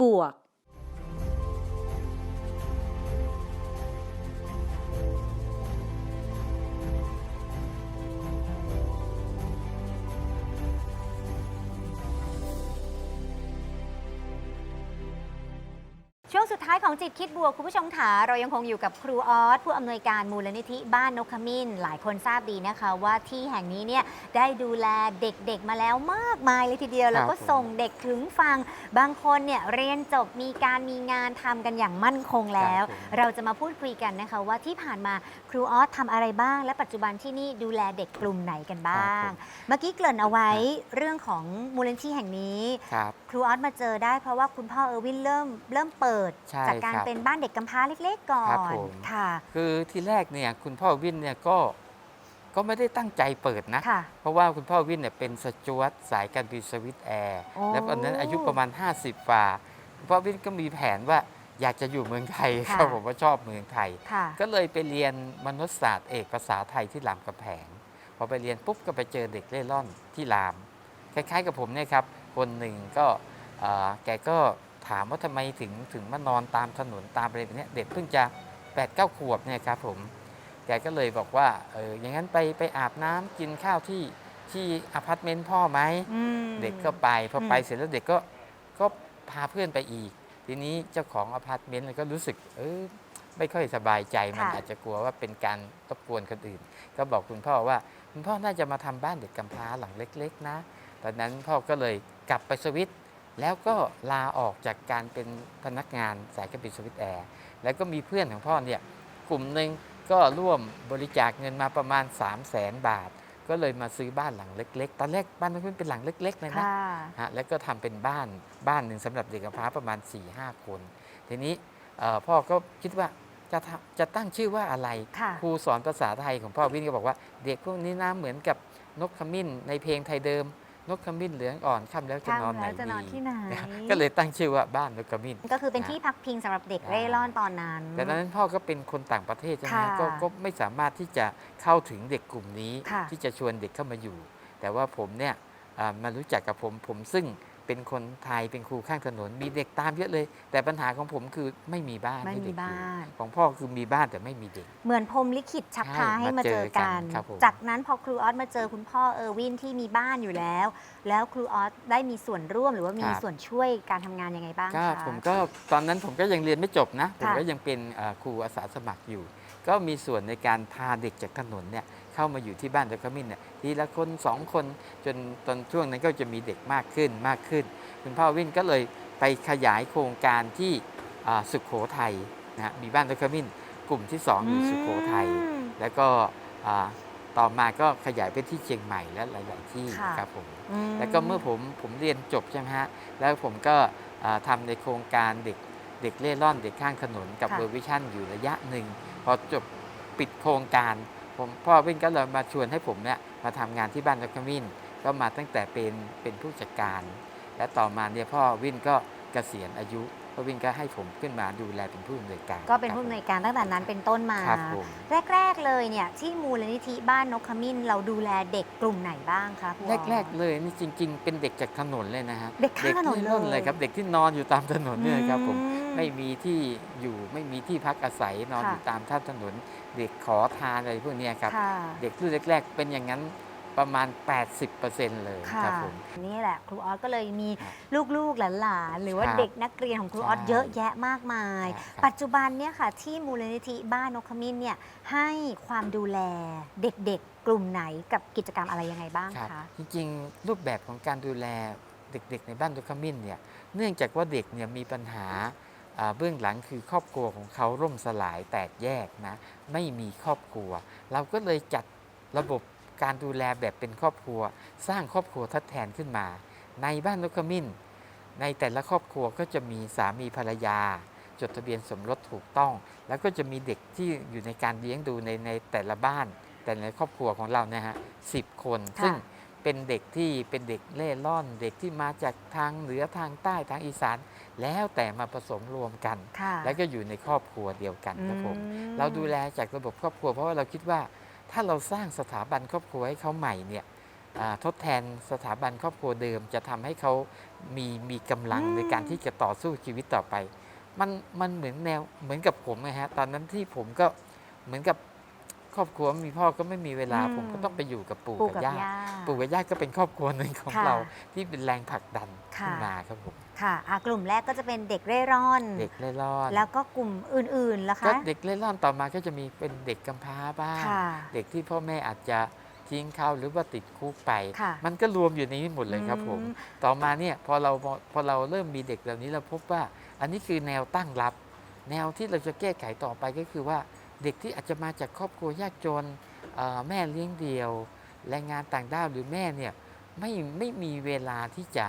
บ ช่วงสุดท้ายของจิตคิดบวกคุณผู้ชมค่ะเรายังคงอยู่กับครูออสผู้อำนวยการมูลนิธิบ้านนกขมิ้น หลายคนทราบดีนะคะ ว่าที่แห่งนี้เนี่ยได้ดูแลเด็กๆมาแล้วมากมายเลยทีเดียว แล้วก็ผมส่งเด็กถึงฟัง บางคนเนี่ยเรียนจบมีการมีงานทำกันอย่างมั่นคงแล้ว ครับผม เราจะมาพูดคุยกันนะคะว่าที่ผ่านมาครูออสทำอะไรบ้าง และปัจจุบันที่นี่ดูแลเด็กกลุ่มไหนกันบ้าง เมื่อกี้เกริ่นเอาไว้เรื่องของมูลนิธิแห่งนี้ ครับ ครูออสมาเจอได้เพราะว่าคุณพ่อเออร์วินเริ่มเริ่มเปิดใช่จากการครับเป็นบ้านเด็กกำพร้าเล็กๆก่อครับนผม ค่ะคือที่แรกเนี่ยคุณพ่อวินเนี่ยก็ก็ไม่ได้ตั้งใจเปิดนะ ค่ะ เพราะว่าคุณพ่อวินเนี่ยเป็นสจวตสายการบินสวิตแอร์โอ้ แล้วตอนนั้นอายุประมาณ 50ฝ่าคุณพ่อวินก็มีแผนว่าอยากจะอยู่เมืองไทยค่ะครับผมว่าชอบเมืองไทย ค่ะ ก็เลยไปเรียนมนุษยศาสตร์เอกภาษาไทยที่รามกำแพงพอไปเรียนปุ๊บก็ไปเจอเด็กเล่ร่อนที่ราม คล้ายๆกับผมเนี่ยครับ คนหนึ่งก็เอ่อแกก็ ถามว่าทำไมถึงถึงมานอนตามถนนตามอะไรแบบเนี้ยเด็กเพิ่งจะ8ปดเก้าขวบเนี่ยครับผมแกก็เลยบอกว่าเอออย่างนั้นไปไปอาบน้ำกินข้าวที่ที่อพาร์ตเมนต์พ่อไหมอืมเด็กก็ไปพอไปอืมเสร็จแล้วเด็กก็ก็พาเพื่อนไปอีก ทีนี้เจ้าของอพาร์ตเมนต์ก็รู้สึกเออไม่ค่อยสบายใจมันค่ะอาจจะกลัวว่าเป็นการรบกวนคนอื่น ก็บอกคุณพ่อว่า คุณพ่อน่าจะมาทำบ้านเด็กกำพร้าหลังเล็ก ๆ นะ ตอนนั้นพ่อก็เลยกลับไปสวิต แล้วก็ลาออกจากการเป็นพนักงานสายการบินสวิตแอร์ แล้วก็มีเพื่อนของพ่อเนี่ยกลุ่มหนึ่งก็ร่วมบริจาคเงินมาประมาณ 3 0 0แสนบาท ก็เลยมาซื้อบ้านหลังเล็ก ๆ ตอนแรกบ้านมันเป็นหลังเล็กๆเลยนะค่ะฮะแล้วก็ทำเป็นบ้านบ้านหนึ่งสำหรับเด็กกำพร้าประมาณ4ี่ห้าคน ทีนี้เอ่อพ่อก็คิดว่าจะทำจะตั้งชื่อว่าอะไรค่ะครูสอนภาษาไทยของพ่อวินก็บอกว่า เด็กพวกนี้นะเหมือนกับนกขมิ้นในเพลงไทยเดิม นกขมิ้นเหลืองอ่อนค่ำแล้วจะนอนไหนค่ำแล้วจะนอนดีที่ไหน ก็เลยตั้งชื่อว่าบ้านนกขมิ้น ก็คือเป็นที่พักพิงสำหรับเด็กเร่ร่อนตอนนั้น แต่ตอนนั้นพ่อก็เป็นคนต่างประเทศใช่ไหมค่ะก็ก็ไม่สามารถที่จะเข้าถึงเด็กกลุ่มนี้ค่ะที่จะชวนเด็กเข้ามาอยู่ แต่ว่าผมเนี่ยอ่ามารู้จักกับผมผมซึ่ง เป็นคนไทยเป็นครูข้างถนน มีเด็กตามเยอะเลย แต่ปัญหาของผมคือไม่มีบ้านไม่ให้มีเด็กอยู่บ้าน ของพ่อคือมีบ้านแต่ไม่มีเด็ก เหมือนพรหมลิขิตชักพาใช่ให้มามาเจเจออกักันนครับผม จากนั้นพอครูออสมาเจอคุณพ่อเออร์วินที่มีบ้านอยู่แล้ว แล้วครูออสได้มีส่วนร่วมหรือว่ามีส่วนช่วยการทำงานยังไงบ้างก็คะ ผมก็ตอนนั้นผมก็ยังเรียนไม่จบนะ ผมค่ะ ก็ยังเป็นเอ่อครูอาสาสมัครอยู่ ก็มีส่วนในการพาเด็กจากถนนเนี่ย เข้ามาอยู่ที่บ้านเดอะขมิ้นเนี่ยทีละคนสองคนจนตอนช่วงนั้นก็จะมีเด็กมากขึ้นมากขึ้น คุณพ่อวินก็เลยไปขยายโครงการที่อ่าสุขโขทัยนะมีบ้านเดอะขมิ้นกลุ่มที่สองอยู่สุขโขทัยอืมแล้วก็อ่าต่อมาก็ขยายไปที่เชียงใหม่และหลาย ๆ ที่ค่ะครับผมอืแล้วก็เมื่อผมผมเรียนจบใช่ไหมฮะ แล้วผมก็อ่าทำในโครงการเด็กเด็กเล่ร่อนเด็กข้างถนนกับค่ะเวอร์วิชั่นอยู่ระยะหนึ่ง พอจบปิดโครงการ ผมพ่อวินก็เลยมาชวนให้ผมเนี่ยมาทำงานที่บ้านนกขมิ้น ก็มาตั้งแต่เป็นเป็นผู้จัดการ และต่อมาเนี่ยพ่อวินก็เกษียณอายุ พ่อวินก็ให้ผมขึ้นมาดูแลเป็นผู้อำนวยการก็เป็นผู้อำนวยการตั้งแต่นั้นเป็นต้นมา ครับผมแรก ๆ เลยเนี่ยที่มูลนิธิบ้านนกขมิ้น เราดูแลเด็กกลุ่มไหนบ้างคะครูออสแรก ๆ เลยนี่จริง ๆ เป็นเด็กจากถนนเลยนะฮะเด็กข้างถนนที่เลยเลยครับ เด็กที่นอนอยู่ตามถนนเนี่ยครับผมอืไม่มีที่อยู่ไม่มีที่พักอาศัยนอนค่ะอยู่ตามท่าถนน เด็กขอทานอะไรพวกเนี้ยครับค่ะเด็กรุ่นแรก ๆ เป็นอย่างนั้น ประมาณ 80%เลยค่ะ ครับผม นี่แหละครูออสก็เลยมีครับลูกๆหลานๆหรือว่าครับเด็กนักเรียนของครูออสใช่เยอะแยะมากมาย ครับ ปัจจุบันเนี่ยค่ะ ที่มูลนิธิบ้านนกขมิ้นเนี่ยให้ความดูแลเด็กๆ กลุ่มไหนกับกิจกรรมอะไรยังไงบ้างครับคะ จริงๆ รูปแบบของการดูแลเด็กๆ ในบ้านดุขมิ้นเนี่ยเนื่องจากว่าเด็กเนี่ยมีปัญหาอ่าเบื้องหลังคือครอบครัวของเขาร่มสลายแตกแยกนะไม่มีครอบครัว เราก็เลยจัดระบบ การดูแลแบบเป็นครอบครัว สร้างครอบครัวทดแทนขึ้นมา ในบ้านนกขมิ้น ในแต่ละครอบครัวก็จะมีสามีภรรยา จดทะเบียนสมรสถูกต้อง แล้วก็จะมีเด็กที่อยู่ในการเลี้ยงดูในในแต่ละบ้าน แต่ในครอบครัวของเราเนี่ยฮะสิบคนค่ะซึ่งเป็นเด็กที่เป็นเด็กเล่ร่อน เด็กที่มาจากทางเหนือทางใต้ทางอีสาน แล้วแต่มาผสมรวมกันค่ะแล้วก็อยู่ในครอบครัวเดียวกันครับผมอืเราดูแลจากระบบครอบครัวเพราะว่าเราคิดว่า ถ้าเราสร้างสถาบันครอบครัวให้เขาใหม่เนี่ยทดแทนสถาบันครอบครัวเดิม จะทำให้เขามีมีกำลังในการที่จะต่อสู้ชีวิตต่อไป มันมันเหมือนแนวเหมือนกับผมนะฮะตอนนั้นที่ผมก็เหมือนกับ ครอบครัวมีพ่อก็ไม่มีเวลา อืม ผมก็ต้องไปอยู่กับปู่ปู่กับกับย่า ย่า ปู่กับย่าก็เป็นครอบครัวหนึ่งของค่ะเราที่เป็นแรงผลักดันค่ะ ขึ้นมาครับผมค่ะอะ กลุ่มแรกก็จะเป็นเด็กเร่ร่อน เด็กเล่ร่อนแล้วก็กลุ่มอื่นๆล่ะก็คะเด็กเล่ร่อนต่อมาก็จะมีเป็นเด็กกำพร้าบ้าง ค่ะ เด็กที่พ่อแม่อาจจะทิ้งเขาหรือว่าติดคุกไป ค่ะมันก็รวมอยู่ในนี้หมดเลยครับผม อืม ต่อมาเนี่ยพอเราพอพอเราเริ่มมีเด็กเหล่านี้เราพบว่า อันนี้คือแนวตั้งรับ แนวที่เราจะแก้ไขต่อไปก็คือว่า เด็กที่อาจจะมาจากครอบครัวยากจนแม่เลี้ยงเดี่ยวแรงงานต่างด้าวหรือแม่เนี่ยไม่ไม่มีเวลาที่จะ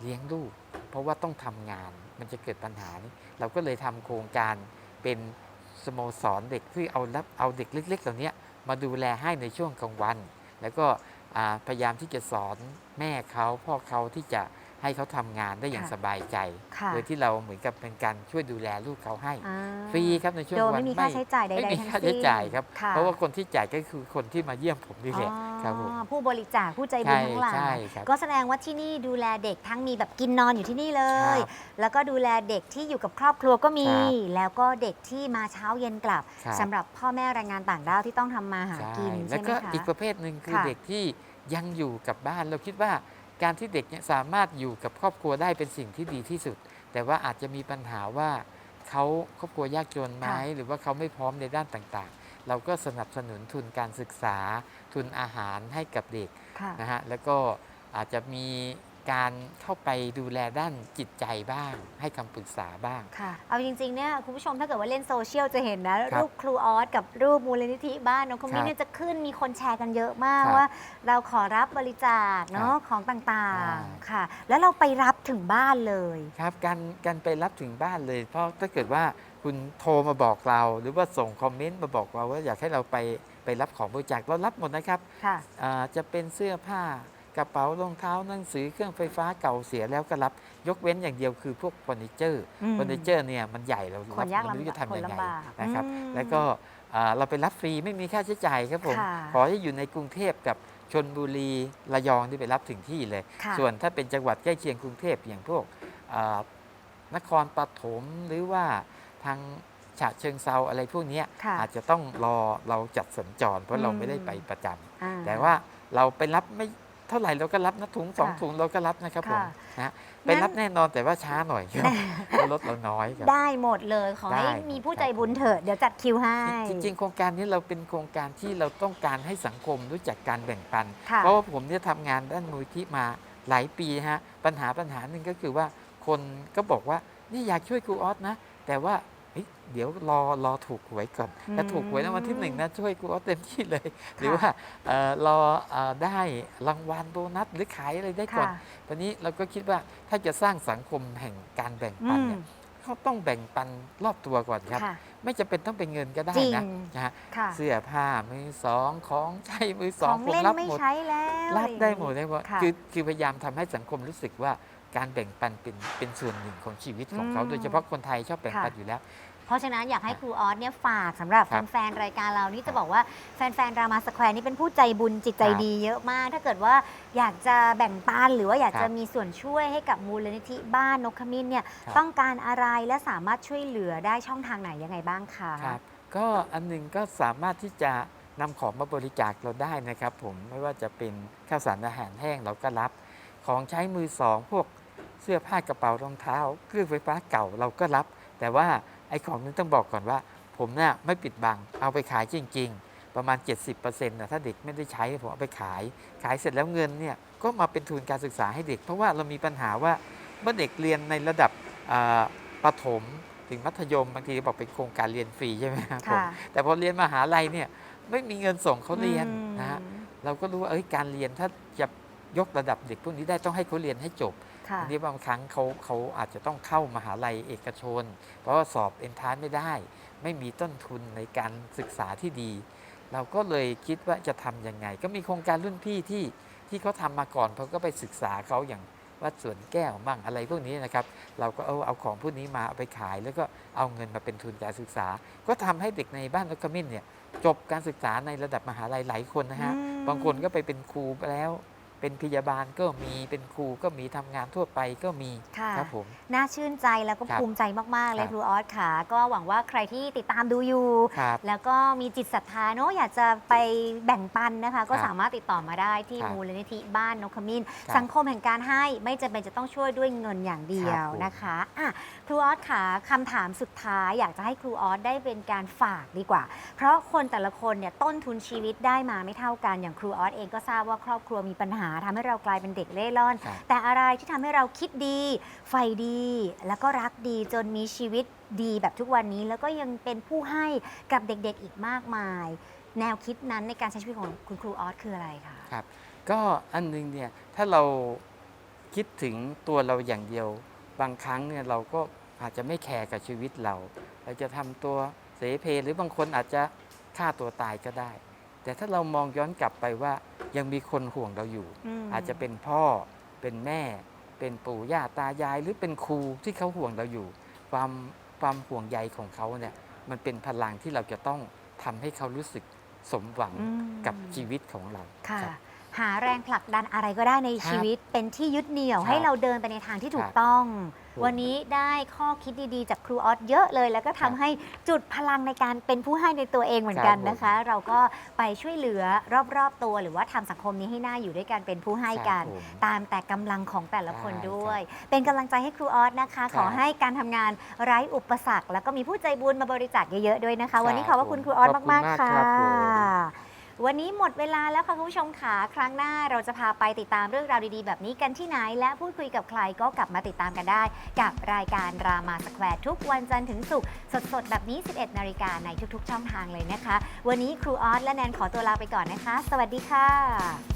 เลี้ยงลูก เพราะว่าต้องทำงานมันจะเกิดปัญหานี้เราก็เลยทำโครงการเป็นสโมสรเด็กที่เอารับเอาเด็กเล็ก ๆ เหล่านี้มาดูแลให้ในช่วงกลางวัน แล้วก็พยายามที่จะสอนแม่เขาพ่อเขาที่จะ ให้เขาทำงานได้อย่างค่ะสบายใจค่ะโดยที่เราเหมือนกับเป็นการช่วยดูแลลูกเขาให้อ่าฟรีครับในช่วงโดยวัไม่นมีค่าใช้จ่ายใดไม่ๆมีทั้งค่าสิ้ใช้นจ่ายครับค่ะเพราะว่าคนที่จ่ายก็คือคนที่มาเยี่ยมผมนี่แหละครับผมอ๋อผู้บริจาคผู้ใจบุญใช่ทั้งหลายใช่ครับก็แสดงว่าที่นี่ดูแลเด็กทั้งมีแบบกินนอนอยู่ที่นี่เลยครับแล้วก็ดูแลเด็กที่อยู่กับครอบครัวก็มีครับแล้วก็เด็กที่มาเช้าเย็นกลับครับสำหรับพ่อแม่แรงงานต่างด้าวที่ต้องทำมาหาใช่กินแล้ใช่วไหมก็คะอีกประเภทหนึ่งคือค่ะเด็กที่ยังอยู่กับบ้านเราคิดว่า การที่เด็กเนี่ยสามารถอยู่กับครอบครัวได้เป็นสิ่งที่ดีที่สุด แต่ว่าอาจจะมีปัญหาว่าเขาครอบครัวยากจนไหมค่ะหรือว่าเขาไม่พร้อมในด้านต่างๆ เราก็สนับสนุนทุนการศึกษาทุนอาหารให้กับเด็กค่ะนะฮะแล้วก็อาจจะมี การเข้าไปดูแลด้านจิตใจบ้าง ให้คำปรึกษาบ้าง ค่ะ เอาจริงๆเนี่ยคุณผู้ชมถ้าเกิดว่าเล่นโซเชียลจะเห็นนะ ครับรูปครูออสกับรูปมูลนิธิบ้านน้องคอมครัมิบเนี่ยจะขึ้นมีคนแชร์กันเยอะมากครับว่า เราขอรับบริจาคเนาะครับของต่างอ่าๆค่ะ แล้วเราไปรับถึงบ้านเลย ครับการการไปรับถึงบ้านเลย เพราะถ้าเกิดว่าคุณโทรมาบอกเรา หรือว่าส่งคอมเมนต์มาบอกเราว่าอยากให้เราไปไปรับของบริจาคเรารับหมดนะครับค่ะ อ่าจะเป็นเสื้อผ้า กระเป๋ารองเท้าหนังสือเครื่องไฟฟ้าเก่าเสียแล้วก็รับ ยกเว้นอย่างเดียวคือพวกเฟอร์นิเจอร์อืมเฟอร์นิเจอร์เนี่ยมันใหญ่เราคนรับยากเราไม่รู้ลำบากจะทำยังคนไงลำบากนะครับอืมแล้วก็อ่าเราไปรับฟรีไม่มีค่าใช้จ่ายครับผมค่ะขอให้อยู่ในกรุงเทพกับชนบุรีระยองที่ไปรับถึงที่เลยค่ะส่วนถ้าเป็นจังหวัดใกล้เคียงกรุงเทพอย่างพวกอ่านครปฐมหรือว่าทางฉะเชิงเซาอะไรพวกเนี้ยค่ะอาจจะต้องรอเราจัดสัญจรเพราะเราอืมไม่ได้ไปประจำอ่แต่ว่าเราไปรับไม่เท่าไหร่เราก็รับนะถุงสองค่ะถุงเราก็รับนะครับผมค่ะนะไปรับแน่นอนแต่ว่าช้าหน่อยครับเพราะรถเราน้อยครับ ได้หมดเลยขอให้ได้มีผู้ใจบุญเถอะเดี๋ยวจัดคิวให้ จริงๆ โครงการนี้เราเป็นโครงการที่เราต้องการให้สังคมรู้จักการแบ่งปัน ค่ะ เพราะว่าผมเนี่ยทำงานด้านมูลที่มาหลายปีฮะปัญหาปัญหาหนึ่งก็คือว่าคนก็บอกว่านี่อยากช่วยครูออสนะ แต่ว่า เฮ้ยเดี๋ยวรอรอถูกหวยก่อนถ้าถูกหวยรางวัลที่หนึ่งนะช่วยครูออสเต็มที่เลย หรือว่าเอ่อรอเอ่อได้รางวัลโบนัสหรือขายอะไรได้ก่อนค่ะตอนนี้เราก็คิดว่าถ้าจะสร้างสังคมแห่งการแบ่งปันเนี่ยอืมเขาต้องแบ่งปันรอบตัวก่อนครับค่ะไม่จำเป็นต้องเป็นเงินก็ได้จริงนะนะฮะค่ะเสื้อผ้ามือสองของใช้มือสขอองงผมเล่นรับไม่หมดใช้แล้วรับได้หมดได้หมดค่ะคือคือพยายามทำให้สังคมรู้สึกว่า การแบ่งปันเป็นเป็นส่วนหนึ่งของชีวิตของเขา อืม โดยเฉพาะคนไทยชอบแบ่งปันค่ะอยู่แล้ว เพราะฉะนั้นอยากให้ครูออสเนี่ยฝากสำหรับครับแฟนๆรายการเรานี่จะบอกว่าแฟนๆรามาสแควร์นี่เป็นผู้ใจบุญจิตใจครับดีเยอะมาก ถ้าเกิดว่าอยากจะแบ่งปันหรือว่าอยากครับจะมีส่วนช่วยให้กับมูลนิธิบ้านนกขมิ้นเนี่ยครับ ต้องการอะไรและสามารถช่วยเหลือได้ช่องทางไหนยังไงบ้างคะครับก็อันหนึงก็สามารถที่จะนำของมาบริจาคเราได้นะครับผมไม่ว่าจะเป็นข้าวสารอาหารแห้งเราก็รับ ของใช้มือสอง พวก เสื้อผ้ากระเป๋ารองเท้า เครื่องไฟฟ้าเก่าเราก็รับ แต่ว่าไอ้ของนึงต้องบอกก่อนว่า ผมเนี่ยไม่ปิดบัง เอาไปขายจริง ๆ ประมาณ 70%นะถ้าเด็กไม่ได้ใช้ผมเอาไปขาย ขายเสร็จแล้วเงินเนี่ยก็มาเป็นทุนการศึกษาให้เด็ก เพราะว่าเรามีปัญหาว่าเมื่อเด็กเรียนในระดับอ่าประถมถึงมัธยมบางทีบอกเป็นโครงการเรียนฟรีใช่ไหมครับผมค่ะแต่พอเรียนมหาลัยเนี่ยไม่มีเงินส่งเขาเรียนอืมนะฮะเราก็รู้ว่าเอ้ยการเรียนถ้าจะยกระดับเด็กพวกนี้ได้ต้องให้เขาเรียนให้จบค่ะ ทีนี้บางครั้งเขาเขาอาจจะต้องเข้ามหาลัยเอกชน เพราะว่าสอบเอนทานไม่ได้ ไม่มีต้นทุนในการศึกษาที่ดี เราก็เลยคิดว่าจะทำยังไง ก็มีโครงการรุ่นพี่ที่ที่เขาทำมาก่อนเขาก็ไปศึกษาเขาอย่างวัดสวนแก้วมั่งอะไรพวกนี้นะครับ เราก็เอาเอาของพวกนี้มาเอาไปขาย แล้วก็เอาเงินมาเป็นทุนการศึกษา ก็ทำให้เด็กในบ้านนกขมิ้นเนี่ยจบการศึกษาในระดับมหาลัยหลายคนนะฮะอืมบางคนก็ไปเป็นครูไปแล้ว เป็นพยาบาลก็มีเป็นครูก็มีทำงานทั่วไปก็มีค่ะครับผมน่าชื่นใจแล้วก็ครับภูมิใจมาก ๆ เลครัยบครูออสค่ะ ก็หวังว่าใครที่ติดตามดูอยู่ครับแล้วก็มีจิตศรัทธาเนอะอยากจะไปแบ่งปันนะคะ ก็ครับสามารถติดต่อมาได้ที่ครับมูลนิธิบ้านนกขมิ้นครับสังคมแห่งการให้ไม่จำเป็นจะต้องช่วยด้วยเงินอย่างเดียครัวบผมนะคะอะครูออสค่ะคำถามสุดท้ายอยากจะให้ครูออสได้เป็นการฝากดีกว่า เพราะคนแต่ละคนเนี่ยต้นทุนชีวิตได้มาไม่เท่ากันอย่างครูออสเองก็ทราบว่าครอบครัวมีปัญหาทำให้เรากลายเป็นเด็กเล่ร่อน ครับแต่อะไรที่ทำให้เราคิดดีใฝ่ดี แล้วก็รักดีจนมีชีวิตดีแบบทุกวันนี้ แล้วก็ยังเป็นผู้ให้กับเด็กๆอีกมากมาย แนวคิดนั้นในการใช้ชีวิตของคุณครูออสคืออะไรคะ ครับ ก็อันหนึงเนี่ยถ้าเราคิดถึงตัวเราอย่างเดียว บางครั้งเนี่ยเราก็อาจจะไม่แคร์กับชีวิตเรา เราจะทำตัวเสเพหรือบางคนอาจจะฆ่าตัวตายก็ได้ แต่ถ้าเรามองย้อนกลับไปว่ายังมีคนห่วงเราอยู่มอาจจะเป็นพ่อเป็นแม่ เป็นปู่ย่าตายายหรือเป็นครูที่เขาห่วงเราอยู่ ความความห่วงใยของเขาเนี่ยมันเป็นพลังที่เราจะต้องทำให้เขารู้สึกสมหวังอืมกับชีวิตของเราค่ะครับ หาแรงผลักดันอะไรก็ได้ในครับชีวิตเป็นที่ยึดเหนี่ยวครับให้เราเดินไปในทางที่ถูคกรับต้องถูกวันนี้ได้ข้อคิดดีๆ จากครูออสเยอะเลย แล้วก็ครัทำบให้จุดพลังในการเป็นผู้ให้ในตัวเองเหมือนกันครับผมนะคะ เราก็ไปช่วยเหลือรอบๆตัว หรือว่าทำสังคมนี้ให้น่าอยู่ด้วยกันเป็นผู้ให้กันครับผมตามแต่กำลังของแต่ละคนได้ด้วย เป็นกำลังใจให้ครูออสนะคะครับขอให้การทำงานไร้อุปสรรค แล้วก็มีผู้ใจบุญมาบริจาคเยอะๆด้วยนะคะ วันนี้ขอบพระคุณครูออสขอบคุณมากๆมากค่ะครับผม วันนี้หมดเวลาแล้วค่ะคุณผู้ชมค่ะครั้งหน้าเราจะพาไปติดตามเรื่องราวดีๆ แบบนี้กันที่ไหน และพูดคุยกับใครก็กลับมาติดตามกันได้ กับรายการรามาสแควร์ทุกวันจันทร์ถึงศุกร์สดๆ แบบนี้ 11 นาฬิกาในทุกๆ ช่องทางเลยนะคะ วันนี้ครูออสและแนนขอตัวลาไปก่อนนะคะ สวัสดีค่ะ